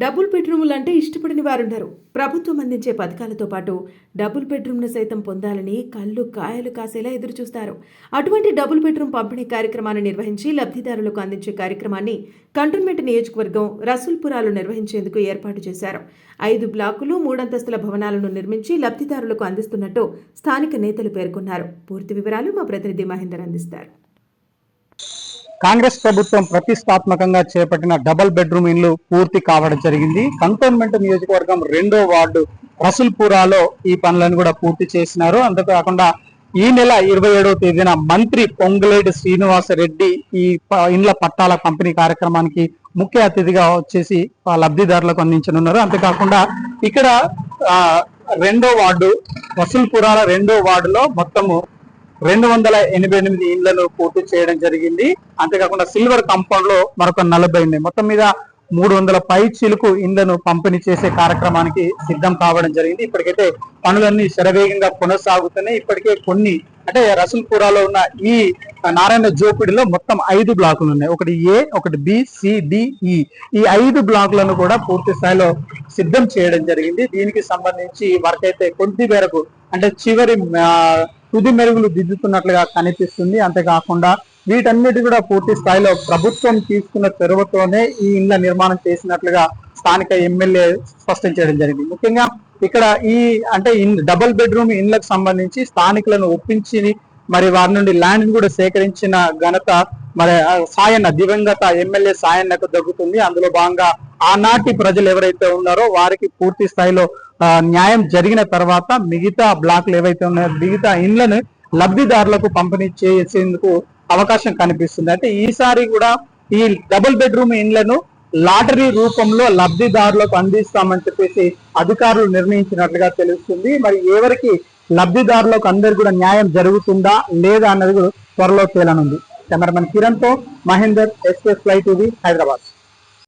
Double బెడ్రూములు అంటే ఇష్టపడిన వారున్నారు ప్రభుత్వం అందించే పథకాలతో పాటు డబుల్ బెడ్రూమ్ను సైతం పొందాలని కళ్ళు కాయలు కాసేలా ఎదురుచూస్తారు. అటువంటి డబుల్ బెడ్రూమ్ పంపిణీ కార్యక్రమాన్ని నిర్వహించి లబ్ధిదారులకు అందించే కార్యక్రమాన్ని కంటోన్మెంట్ నియోజకవర్గం రసూల్పురాలో నిర్వహించేందుకు ఏర్పాటు చేశారు. ఐదు బ్లాకులు మూడంతస్తుల భవనాలను నిర్మించి లబ్ధిదారులకు అందిస్తున్నట్టు స్థానిక నేతలు పేర్కొన్నారు. పూర్తి వివరాలు మా ప్రతినిధి మహేందర్ అందిస్తారు. కాంగ్రెస్ ప్రభుత్వం ప్రతిష్టాత్మకంగా చేపట్టిన డబుల్ బెడ్రూమ్ ఇండ్లు పూర్తి కావడం జరిగింది. కంటోన్మెంట్ నియోజకవర్గం రెండో వార్డు రసుల్పురాలో ఈ పనులను కూడా పూర్తి చేసినారు. అంతేకాకుండా ఈ నెల ఇరవై ఏడవ తేదీన మంత్రి పొంగులేటి శ్రీనివాస రెడ్డి ఈ ప- ఇండ్ల పట్టాల పంపిణీ కార్యక్రమానికి ముఖ్య అతిథిగా వచ్చేసి లబ్ధిదారులకు అందించనున్నారు. అంతేకాకుండా ఇక్కడ రెండో వార్డు వసూల్పురాల రెండో వార్డులో మొత్తము రెండు వందల ఎనభై ఎనిమిది ఇండ్లను పూర్తి చేయడం జరిగింది. అంతేకాకుండా సిల్వర్ కంపౌండ్లో మరొక నలభై ఉన్నాయి. మొత్తం మీద మూడు వందల పై చిలుకు ఇండ్లను పంపిణీ చేసే కార్యక్రమానికి సిద్ధం కావడం జరిగింది. ఇప్పటికైతే పనులన్నీ శరవేగంగా కొనసాగుతున్నాయి. ఇప్పటికే కొన్ని అంటే రసూల్పురాలో ఉన్న ఈ నారాయణ జోపిడిలో మొత్తం ఐదు బ్లాకులు ఉన్నాయి. ఒకటి ఏ ఒకటి బి సి ఈ. ఐదు బ్లాకులను కూడా పూర్తి స్థాయిలో సిద్ధం చేయడం జరిగింది. దీనికి సంబంధించి వర్క్ అయితే కొద్ది మేరకు అంటే చివరి తుది మెరుగులు దిద్దుతున్నట్లుగా కనిపిస్తుంది. అంతేకాకుండా వీటన్నిటి కూడా పూర్తి స్థాయిలో ప్రభుత్వం తీసుకున్న చొరవతోనే ఈ ఇండ్ల నిర్మాణం చేసినట్లుగా స్థానిక ఎమ్మెల్యే స్పష్టం చేయడం జరిగింది. ముఖ్యంగా ఇక్కడ ఈ అంటే ఇన్- డబుల్ బెడ్రూమ్ ఇండ్లకు సంబంధించి స్థానికులను ఒప్పించి మరి వారి నుండి ల్యాండ్ కూడా సేకరించిన ఘనత మరి సాయన్న దివంగత ఎమ్మెల్యే సాయన్నకు దగ్గుతుంది అందులో భాగంగా ఆనాటి ప్రజలు ఎవరైతే ఉన్నారో వారికి పూర్తి స్థాయిలో న్యాయం జరిగిన తర్వాత మిగతా బ్లాక్లు ఏవైతే ఉన్నాయో మిగతా ఇండ్లను లబ్ధిదారులకు పంపిణీ చేసేందుకు అవకాశం కనిపిస్తుంది. అంటే ఈసారి కూడా ఈ డబుల్ బెడ్రూమ్ ఇండ్లను లాటరీ రూపంలో లబ్ధిదారులకు అందిస్తామని చెప్పేసి అధికారులు నిర్ణయించినట్లుగా తెలుస్తుంది. మరి ఎవరికి లబ్ధిదారులకు అందరు కూడా న్యాయం జరుగుతుందా లేదా అన్నది కూడా త్వరలో తేలనుంది. Cameraman కిరణ్తో Mahender express fly TV Hyderabad.